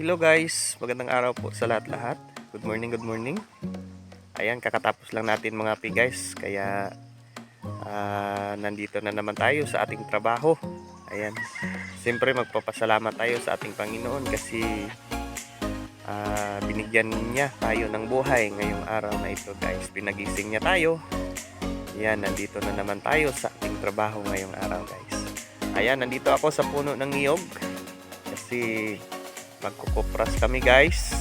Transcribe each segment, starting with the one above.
Hello guys, magandang araw po sa lahat-lahat. Good morning, good morning. Ayan, kakatapos lang natin mga pi guys. Kaya ah, nandito na naman tayo sa ating trabaho. Ayan. Siyempre magpapasalamat tayo sa ating Panginoon kasi ah, binigyan niya tayo ng buhay ngayong araw na ito guys. Pinagising niya tayo. Ayan, nandito na naman tayo sa ating trabaho ngayong araw guys. Ayan, nandito ako sa puno ng niyog kasi magkukupras kami guys.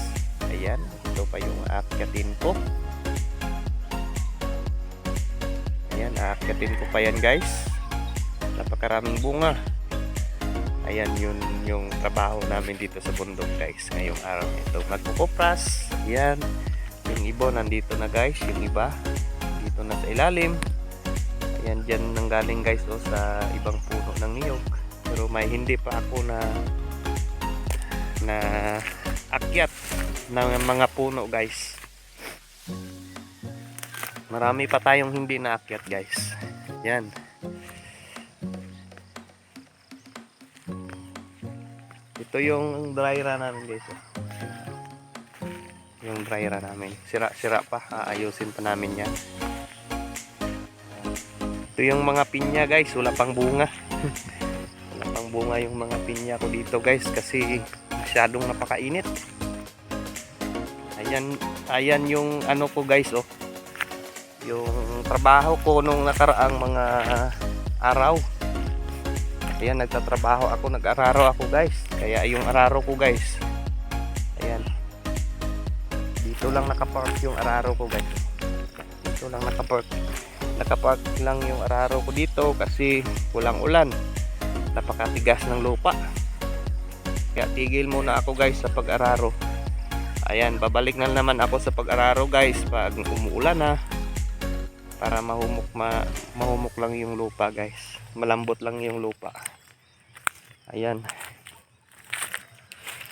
Ayan ito pa yung aakyatin ko. Ayan aakyatin ko pa yan guys. Napakaraming bunga. Ayan yun yung trabaho namin dito sa bundok guys ngayong araw ito. Magkukupras. Ayan yung ibon nandito na guys yung iba dito na sa ilalim. Ayan dyan nanggaling guys o sa ibang puno ng niyog. Pero may hindi pa ako na na akyat ng mga puno guys. Marami pa tayong hindi na akyat guys. Yan. Ito yung dry run namin guys. Yung dry run namin. Sira sira pa. Aayusin pa namin yan. Ito yung mga pinya guys. Wala pang bunga. Wala pang bunga yung mga pinya ko dito guys kasi masyadong napakainit. Ayan ayan yung ano ko guys oh. Yung trabaho ko nung nakaraang mga araw. Ayan nagtatrabaho ako nag-araro ako guys. Kaya yung araro ko guys. Ayan. Dito lang nakapark yung araro ko guys. Dito lang nakapark. Nakapark lang yung araro ko dito kasi walang ulan. Napakatigas ng lupa kaya tigil muna ako guys sa pag-araro. Ayan, babalik na naman ako sa pag-araro guys pag umuulan na. Para mahumok ma mahumok lang yung lupa guys. Malambot lang yung lupa. Ayan.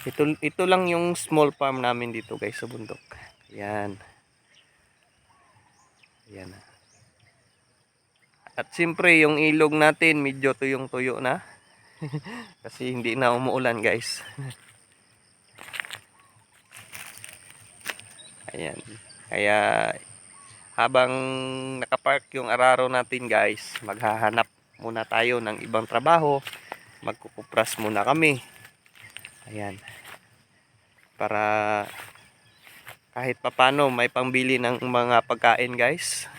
Ito ito lang yung small farm namin dito guys sa bundok. Ayan. Ayan. At siyempre yung ilog natin medyo tuyong-tuyo na. Kasi hindi na umuulan guys. Ayan. Kaya habang nakapark yung araro natin guys, maghahanap muna tayo ng ibang trabaho. Magkukupras muna kami. Ayan. Para kahit papano may pangbili ng mga pagkain guys.